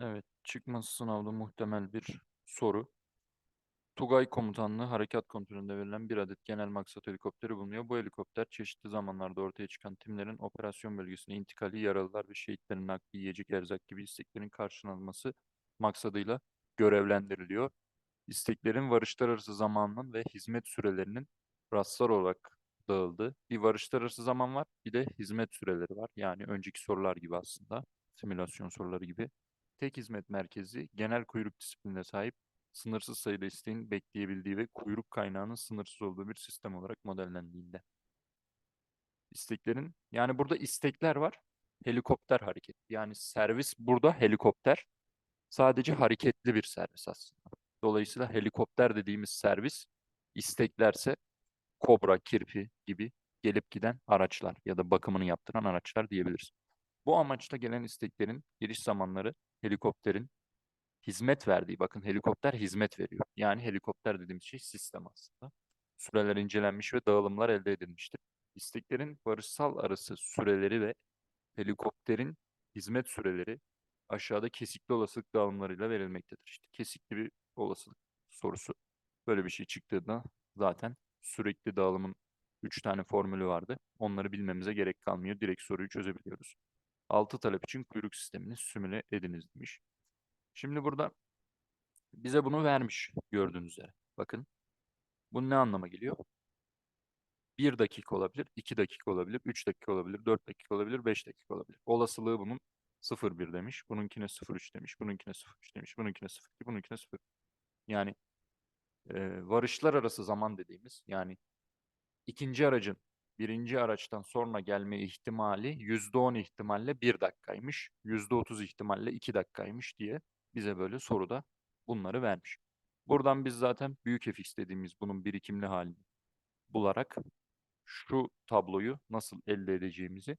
Evet, çıkması sınavda muhtemel bir soru. Tugay Komutanlığı Harekat Kontrolü'nde verilen bir adet genel maksat helikopteri bulunuyor. Bu helikopter çeşitli zamanlarda ortaya çıkan timlerin operasyon bölgesine intikali, yaralılar ve şehitlerin nakli, yiyecek, erzak gibi isteklerin karşılanması maksadıyla görevlendiriliyor. İsteklerin varışlar arası zamanının ve hizmet sürelerinin rastlar olarak dağıldığı bir varışlar arası zaman var, bir de hizmet süreleri var. Yani önceki sorular gibi aslında, simülasyon soruları gibi. Tek hizmet merkezi genel kuyruk disiplinine sahip sınırsız sayıda isteğin bekleyebildiği ve kuyruk kaynağının sınırsız olduğu bir sistem olarak modellendiğinde. İsteklerin, yani burada istekler var, helikopter hareket. Yani servis burada helikopter, sadece hareketli bir servis aslında. Dolayısıyla helikopter dediğimiz servis, isteklerse Kobra, Kirpi gibi gelip giden araçlar ya da bakımını yaptıran araçlar diyebiliriz. Bu amaçla gelen isteklerin geliş zamanları helikopterin hizmet verdiği, bakın helikopter hizmet veriyor. Yani helikopter dediğimiz şey sistem aslında. Süreler incelenmiş ve dağılımlar elde edilmiştir. İsteklerin barışsal arası süreleri ve helikopterin hizmet süreleri aşağıda kesikli olasılık dağılımlarıyla verilmektedir. İşte kesikli bir olasılık sorusu. Böyle bir şey çıktığında zaten sürekli dağılımın 3 tane formülü vardı. Onları bilmemize gerek kalmıyor. Direkt soruyu çözebiliyoruz. 6 talep için kuyruk sistemini simüle ediniz demiş. Şimdi burada bize bunu vermiş gördüğünüz üzere. Bakın. Bu ne anlama geliyor? 1 dakika olabilir, 2 dakika olabilir, 3 dakika olabilir, 4 dakika olabilir, 5 dakika olabilir. Olasılığı bunun 0,1 demiş, bununkine 0,3 demiş, bununkine 0,3 demiş, bununkine 0,2, bununkine 0. Yani e, varışlar arası zaman dediğimiz yani ikinci aracın birinci araçtan sonra gelme ihtimali %10 ihtimalle 1 dakikaymış, %30 ihtimalle 2 dakikaymış diye bize böyle soruda bunları vermiş. Buradan biz zaten büyük fx dediğimiz bunun birikimli halini bularak şu tabloyu nasıl elde edeceğimizi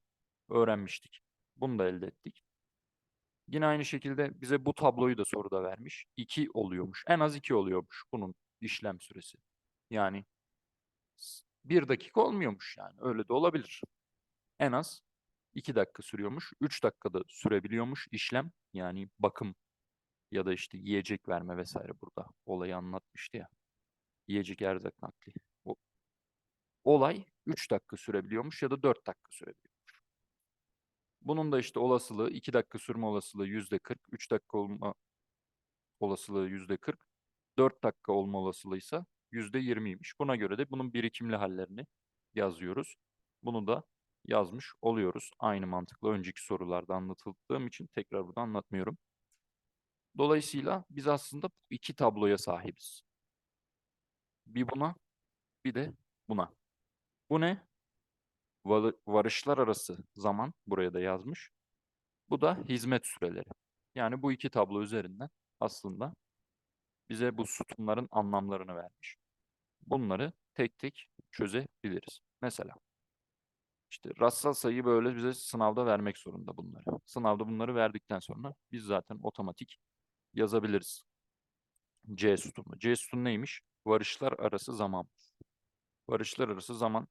öğrenmiştik. Bunu da elde ettik. Yine aynı şekilde bize bu tabloyu da soruda vermiş. 2 oluyormuş. En az 2 oluyormuş bunun işlem süresi. Yani 1 dakika olmuyormuş yani. Öyle de olabilir. En az 2 dakika sürüyormuş. 3 dakikada sürebiliyormuş işlem. Yani bakım ya da işte yiyecek verme vesaire burada olayı anlatmıştı ya. Yiyecek erzak nakli. O, olay 3 dakika sürebiliyormuş ya da 4 dakika sürebiliyormuş. Bunun da işte olasılığı 2 dakika sürme olasılığı %40, 3 dakika olma olasılığı %40, 4 dakika olma olasılığı ise %20'ymiş. Buna göre de bunun birikimli hallerini yazıyoruz. Bunu da yazmış oluyoruz. Aynı mantıkla önceki sorularda anlatıldığım için tekrar burada anlatmıyorum. Dolayısıyla biz aslında iki tabloya sahibiz. Bir buna, bir de buna. Bu ne? Varışlar arası zaman buraya da yazmış. Bu da hizmet süreleri. Yani bu iki tablo üzerinden aslında bize bu sütunların anlamlarını vermiş. Bunları tek tek çözebiliriz. Mesela işte rastsal sayıyı böyle bize sınavda vermek zorunda bunları. Sınavda bunları verdikten sonra biz zaten otomatik yazabiliriz. C sütunu. C sütunu neymiş? Varışlar arası zaman. Varışlar arası zaman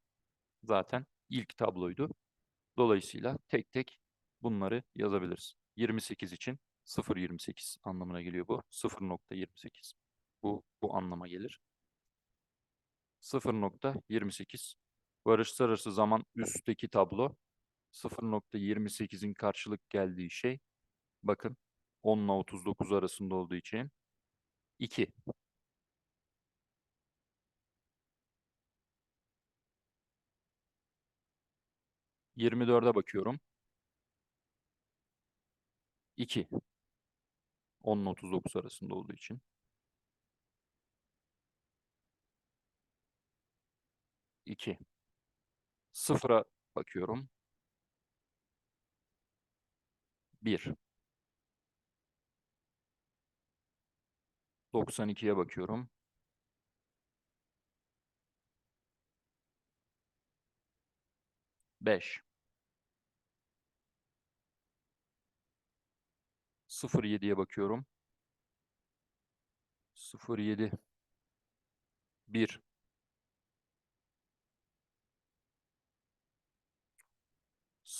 zaten ilk tabloydu. Dolayısıyla tek tek bunları yazabiliriz. 28 için 0.28 anlamına geliyor bu. 0.28. Bu, bu anlama gelir. 0.28 varışlar arası zaman üstteki tablo 0.28'in karşılık geldiği şey bakın 10 ile 39 arasında olduğu için 2. Yirmi dörde bakıyorum. 2. 10 ile 39 arasında olduğu için. 2. Sıfıra bakıyorum. 1. 92'ye bakıyorum. Beş. Sıfır yediye bakıyorum. Sıfır yedi. Bir.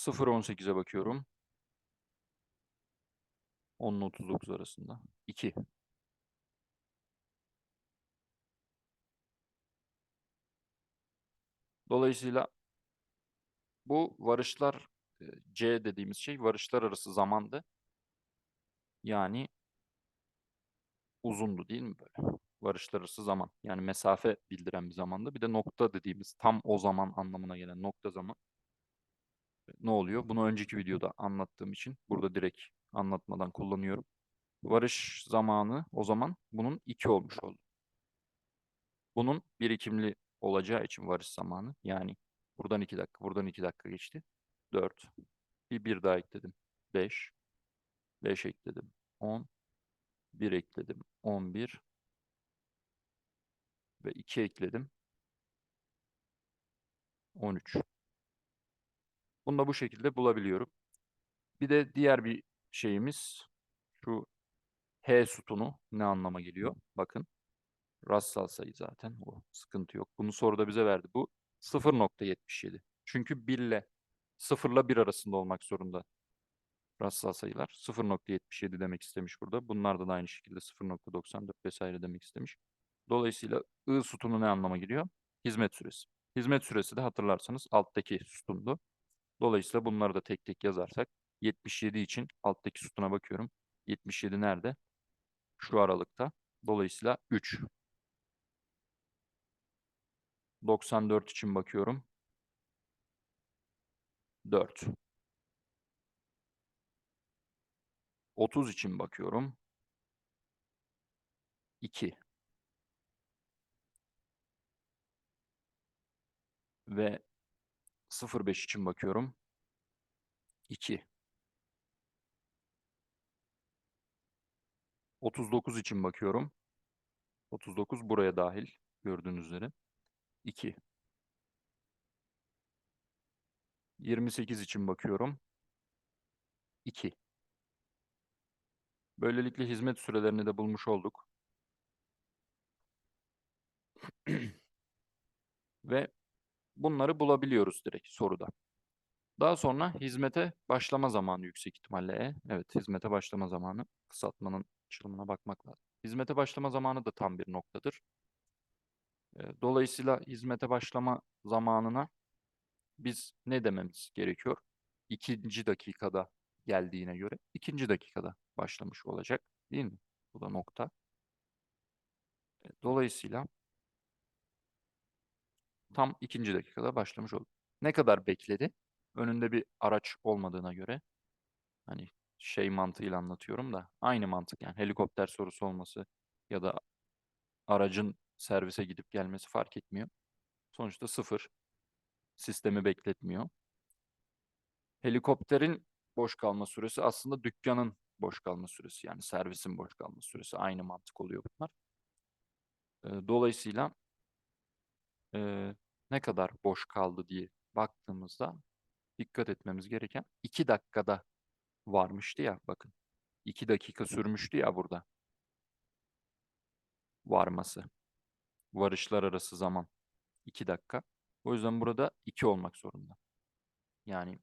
Sıfır on sekize bakıyorum. 10 ile 39 arasında. 2. Dolayısıyla bu varışlar e, C dediğimiz şey varışlar arası zamandı. Yani uzundu değil mi böyle? Varışlar arası zaman. Yani mesafe bildiren bir zamandı. Bir de nokta dediğimiz tam o zaman anlamına gelen nokta zaman. Ne oluyor? Bunu önceki videoda anlattığım için burada direkt anlatmadan kullanıyorum. Varış zamanı o zaman bunun 2 olmuş oldu. Bunun birikimli olacağı için varış zamanı yani buradan 2 dakika, buradan 2 dakika geçti. 4. Bir, bir daha ekledim. 5. 5 ekledim. 10. 1 ekledim. 11. Ve 2 ekledim. 13. Bunu da bu şekilde bulabiliyorum. Bir de diğer bir şeyimiz şu H sütunu ne anlama geliyor? Bakın. Rastsal sayı zaten. O sıkıntı yok. Bunu soruda bize verdi. Bu 0.77. Çünkü 1 ile 0 ile 1 arasında olmak zorunda. Rastsal sayılar 0.77 demek istemiş burada. Bunlar da aynı şekilde 0.94 vesaire demek istemiş. Dolayısıyla I sütunu ne anlama geliyor? Hizmet süresi. Hizmet süresi de hatırlarsanız alttaki sütundu. Dolayısıyla bunları da tek tek yazarsak 77 için alttaki sütuna bakıyorum. 77 nerede? Şu aralıkta. Dolayısıyla 3. 94 için bakıyorum. 4. 30 için bakıyorum. 2. Ve 05 için bakıyorum. 2. 39 için bakıyorum. 39 buraya dahil gördüğünüz üzere. 2. 28 için bakıyorum. 2. Böylelikle hizmet sürelerini de bulmuş olduk. Ve bunları bulabiliyoruz direkt soruda. Daha sonra hizmete başlama zamanı yüksek ihtimalle E. Evet, hizmete başlama zamanı. Kısaltmanın açılımına bakmak lazım. Hizmete başlama zamanı da tam bir noktadır. E, Dolayısıyla hizmete başlama zamanına biz ne dememiz gerekiyor? İkinci dakikada geldiğine göre ikinci dakikada başlamış olacak değil mi? Bu da nokta. E, Dolayısıyla tam ikinci dakikada başlamış oldu. Ne kadar bekledi? Önünde bir araç olmadığına göre hani şey mantığıyla anlatıyorum da aynı mantık yani helikopter sorusu olması ya da aracın servise gidip gelmesi fark etmiyor. Sonuçta sıfır. Sistemi bekletmiyor. Helikopterin boş kalma süresi aslında dükkanın boş kalma süresi yani servisin boş kalma süresi aynı mantık oluyor bunlar. Dolayısıyla ne kadar boş kaldı diye baktığımızda dikkat etmemiz gereken 2 dakikada varmıştı ya bakın. 2 dakika sürmüştü ya burada varması. Varışlar arası zaman 2 dakika. O yüzden burada 2 olmak zorunda. Yani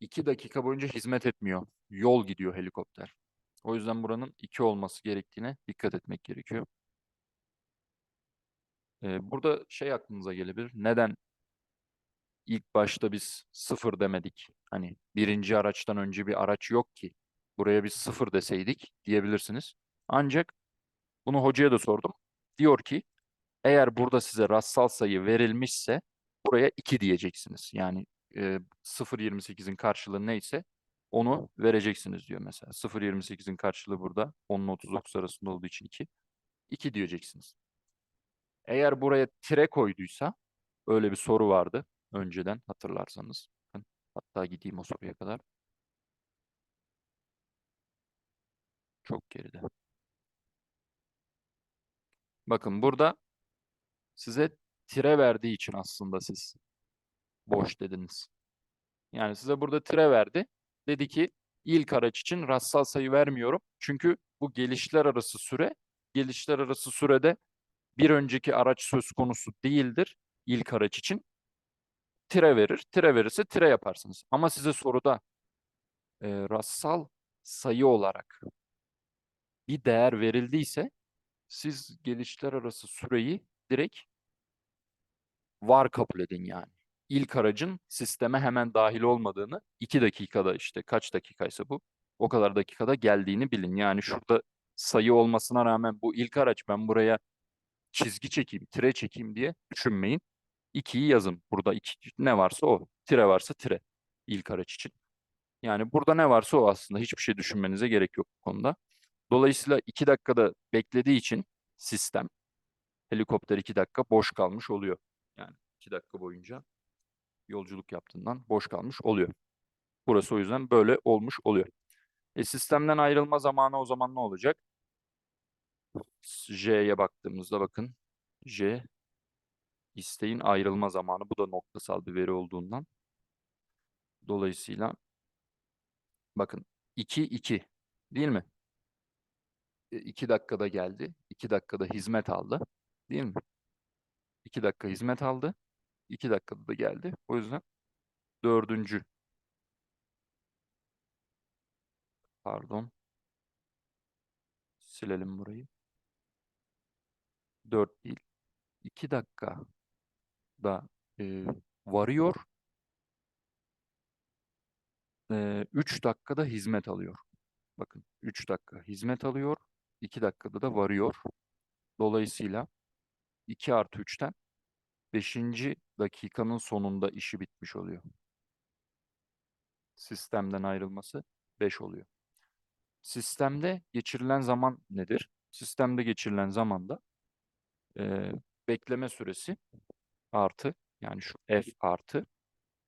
2 dakika boyunca hizmet etmiyor. Yol gidiyor helikopter. O yüzden buranın 2 olması gerektiğine dikkat etmek gerekiyor. Ee, burada şey aklınıza gelebilir. Neden ilk başta biz sıfır demedik? Hani birinci araçtan önce bir araç yok ki. Buraya biz sıfır deseydik diyebilirsiniz. Ancak bunu hocaya da sordum. Diyor ki eğer burada size rastsal sayı verilmişse buraya 2 diyeceksiniz. Yani e, 0.28'in karşılığı neyse onu vereceksiniz diyor mesela. 0.28'in karşılığı burada 10 ile 39 arasında olduğu için 2. 2 diyeceksiniz. Eğer buraya tire koyduysa öyle bir soru vardı önceden hatırlarsanız. Hatta gideyim o soruya kadar. Çok geride. Bakın burada size tire verdiği için aslında siz boş dediniz. Yani size burada tire verdi. Dedi ki ilk araç için rastsal sayı vermiyorum. Çünkü bu gelişler arası süre, gelişler arası sürede bir önceki araç söz konusu değildir ilk araç için. Tire verir. Tire verirse tire yaparsınız. Ama size soruda e, rastsal sayı olarak bir değer verildiyse siz gelişler arası süreyi direkt var kabul edin yani. İlk aracın sisteme hemen dahil olmadığını 2 dakikada işte kaç dakikaysa bu o kadar dakikada geldiğini bilin. Yani şurada sayı olmasına rağmen bu ilk araç ben buraya çizgi çekeyim, tire çekeyim diye düşünmeyin. 2'yi yazın. Burada iki, ne varsa o. Tire varsa tire ilk araç için. Yani burada ne varsa o aslında. Hiçbir şey düşünmenize gerek yok bu konuda. Dolayısıyla 2 dakikada beklediği için sistem helikopter 2 dakika boş kalmış oluyor. Yani 2 dakika boyunca yolculuk yaptığından boş kalmış oluyor. Burası o yüzden böyle olmuş oluyor. E sistemden ayrılma zamanı o zaman ne olacak? J'ye baktığımızda bakın. J isteğin ayrılma zamanı. Bu da noktasal bir veri olduğundan. Dolayısıyla bakın 2 2 değil mi? 2 dakikada geldi. 2 dakikada hizmet aldı. Değil mi? 2 dakika hizmet aldı. 2 dakikada da geldi. O yüzden dördüncü pardon silelim burayı. 4 değil. 2 dakika da e, varıyor. 3 dakikada hizmet alıyor. Bakın 3 dakika hizmet alıyor. 2 dakikada da varıyor. Dolayısıyla 2 artı 3'ten 5. dakikanın sonunda işi bitmiş oluyor. Sistemden ayrılması 5 oluyor. Sistemde geçirilen zaman nedir? Sistemde geçirilen zamanda e, bekleme süresi artı yani şu f artı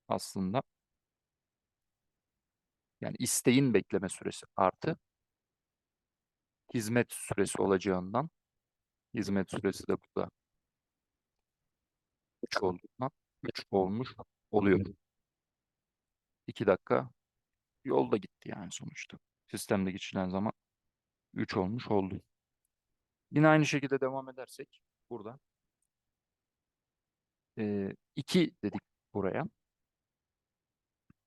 aslında yani isteğin bekleme süresi artı hizmet süresi olacağından hizmet süresi de burada 3 olduğundan 3 olmuş oluyor. 2 dakika yolda gitti yani sonuçta. Sistemde geçilen zaman 3 olmuş oldu. Yine aynı şekilde devam edersek burada 2 dedik buraya.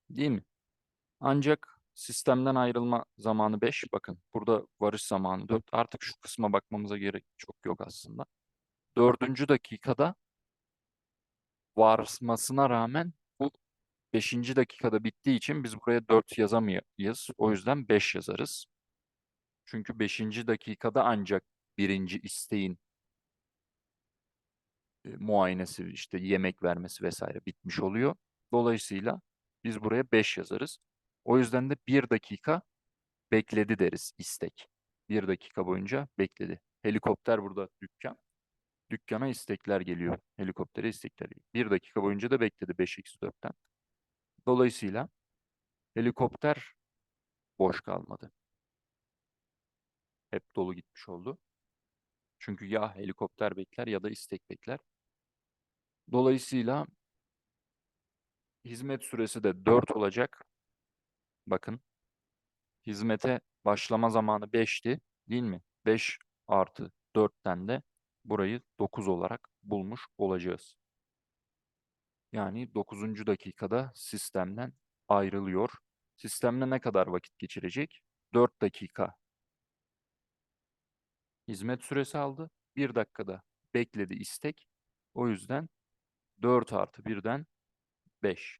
Değil mi? Ancak sistemden ayrılma zamanı 5. Bakın burada varış zamanı 4. Artık şu kısma bakmamıza gerek çok yok aslında. Dördüncü dakikada varmasına rağmen bu 5. dakikada bittiği için biz buraya 4 yazamayız. O yüzden 5 yazarız. Çünkü 5. dakikada ancak birinci isteğin e, muayenesi, işte yemek vermesi vesaire bitmiş oluyor. Dolayısıyla biz buraya 5 yazarız. O yüzden de 1 dakika bekledi deriz istek. 1 dakika boyunca bekledi. Helikopter burada dükkan. Dükkana istekler geliyor. Helikoptere istekler geliyor. 1 dakika boyunca da bekledi 5x4'ten. Dolayısıyla helikopter boş kalmadı. Hep dolu gitmiş oldu. Çünkü ya helikopter bekler ya da istek bekler. Dolayısıyla hizmet süresi de 4 olacak. Bakın. Hizmete başlama zamanı 5'ti değil mi? 5 artı 4'ten de burayı 9 olarak bulmuş olacağız. Yani 9. dakikada sistemden ayrılıyor. Sistemle ne kadar vakit geçirecek? 4 dakika hizmet süresi aldı. 1 dakikada bekledi istek. O yüzden 4 artı 1'den 5.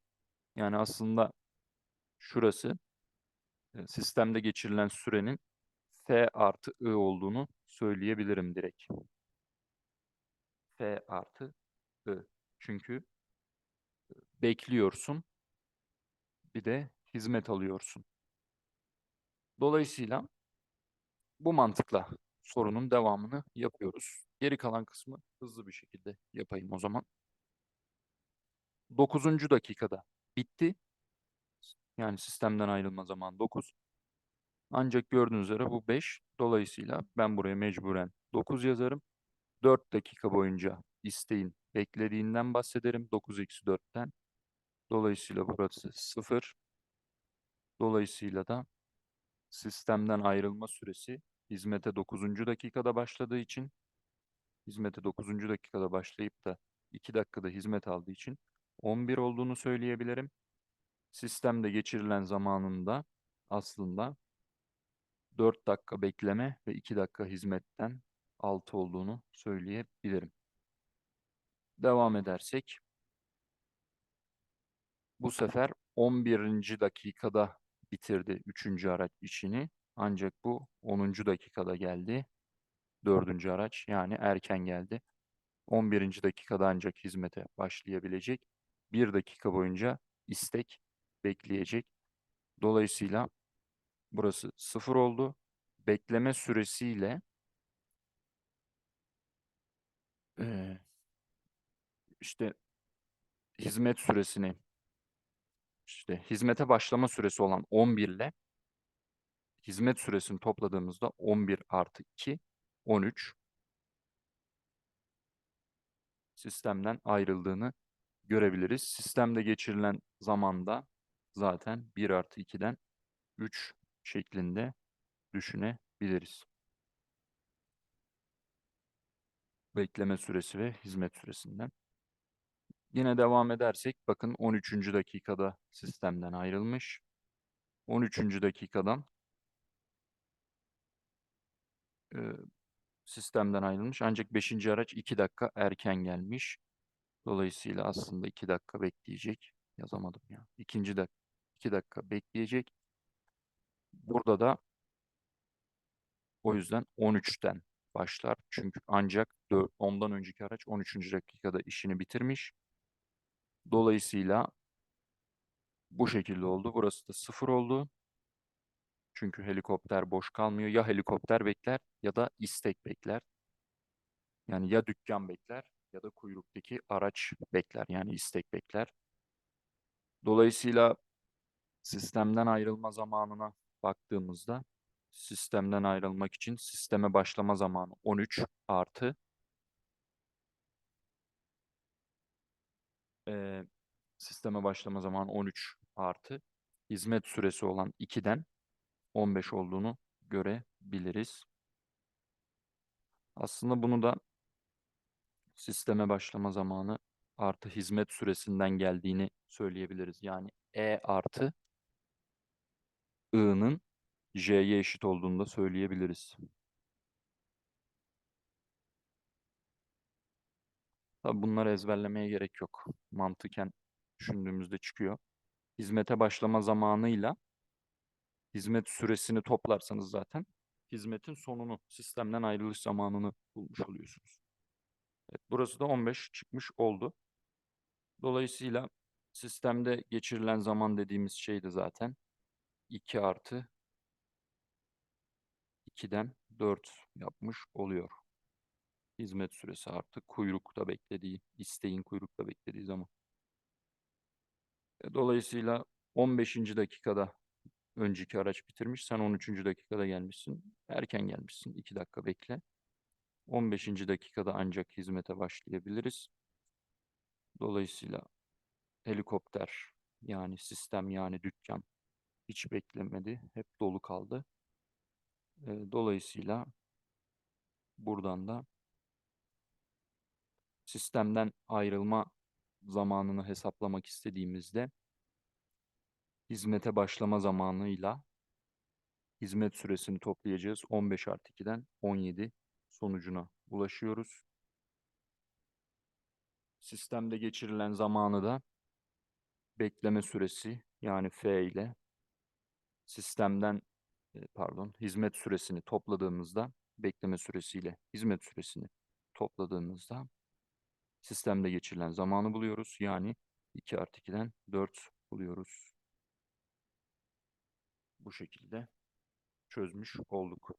Yani aslında şurası e, sistemde geçirilen sürenin F artı I olduğunu söyleyebilirim direkt. F artı I. Çünkü e, bekliyorsun bir de hizmet alıyorsun. Dolayısıyla bu mantıkla sorunun devamını yapıyoruz. Geri kalan kısmı hızlı bir şekilde yapayım o zaman. 9. dakikada bitti. Yani sistemden ayrılma zamanı 9. Ancak gördüğünüz üzere bu 5. Dolayısıyla ben buraya mecburen 9 yazarım. 4 dakika boyunca isteğin beklediğinden bahsederim. 9 eksi 4'ten. Dolayısıyla burası 0. Dolayısıyla da sistemden ayrılma süresi hizmete 9. dakikada başladığı için hizmete 9. dakikada başlayıp da 2 dakikada hizmet aldığı için 11 olduğunu söyleyebilirim. Sistemde geçirilen zamanında aslında 4 dakika bekleme ve 2 dakika hizmetten 6 olduğunu söyleyebilirim. Devam edersek bu sefer 11. dakikada bitirdi 3. araç işini. Ancak bu 10. dakikada geldi. 4. araç yani erken geldi. 11. dakikada ancak hizmete başlayabilecek. 1 dakika boyunca istek bekleyecek. Dolayısıyla burası 0 oldu. Bekleme süresiyle işte hizmet süresini işte hizmete başlama süresi olan 11 ile hizmet süresini topladığımızda 11 artı 2 13 sistemden ayrıldığını görebiliriz. Sistemde geçirilen zamanda zaten 1 artı 2'den 3 şeklinde düşünebiliriz. Bekleme süresi ve hizmet süresinden. Yine devam edersek bakın 13. dakikada sistemden ayrılmış. 13. dakikadan e, sistemden ayrılmış. Ancak 5. araç 2 dakika erken gelmiş. Dolayısıyla aslında 2 dakika bekleyecek. Yazamadım ya. İkinci dakika 2 dakika bekleyecek. Burada da o yüzden 13'ten başlar. Çünkü ancak 4, ondan önceki araç 13. dakikada işini bitirmiş. Dolayısıyla bu şekilde oldu. Burası da 0 oldu. Çünkü helikopter boş kalmıyor. Ya helikopter bekler ya da istek bekler. Yani ya dükkan bekler ya da kuyruktaki araç bekler. Yani istek bekler. Dolayısıyla sistemden ayrılma zamanına baktığımızda sistemden ayrılmak için sisteme başlama zamanı 13 artı eee, sisteme başlama zamanı 13 artı hizmet süresi olan 2'den 15 olduğunu görebiliriz. Aslında bunu da sisteme başlama zamanı artı hizmet süresinden geldiğini söyleyebiliriz. Yani E artı I'nın J'ye eşit olduğunu da söyleyebiliriz. Tabi bunları ezberlemeye gerek yok. Mantıken düşündüğümüzde çıkıyor. Hizmete başlama zamanıyla hizmet süresini toplarsanız zaten hizmetin sonunu, sistemden ayrılış zamanını bulmuş oluyorsunuz. Evet, burası da 15 çıkmış oldu. Dolayısıyla sistemde geçirilen zaman dediğimiz şey de zaten 2 artı 2'den 4 yapmış oluyor. Hizmet süresi artık kuyrukta beklediği, isteğin kuyrukta beklediği zaman. E, Dolayısıyla 15. dakikada önceki araç bitirmiş. Sen 13. dakikada gelmişsin. Erken gelmişsin. 2 dakika bekle. 15. dakikada ancak hizmete başlayabiliriz. Dolayısıyla helikopter yani sistem yani dükkan hiç beklemedi. Hep dolu kaldı. E, Dolayısıyla buradan da sistemden ayrılma zamanını hesaplamak istediğimizde hizmete başlama zamanıyla hizmet süresini toplayacağız. 15 artı 2'den 17 sonucuna ulaşıyoruz. Sistemde geçirilen zamanı da bekleme süresi yani F ile sistemden e, pardon hizmet süresini topladığımızda bekleme süresiyle hizmet süresini topladığımızda sistemde geçirilen zamanı buluyoruz. Yani 2 artı 2'den 4 buluyoruz. Bu şekilde çözmüş olduk.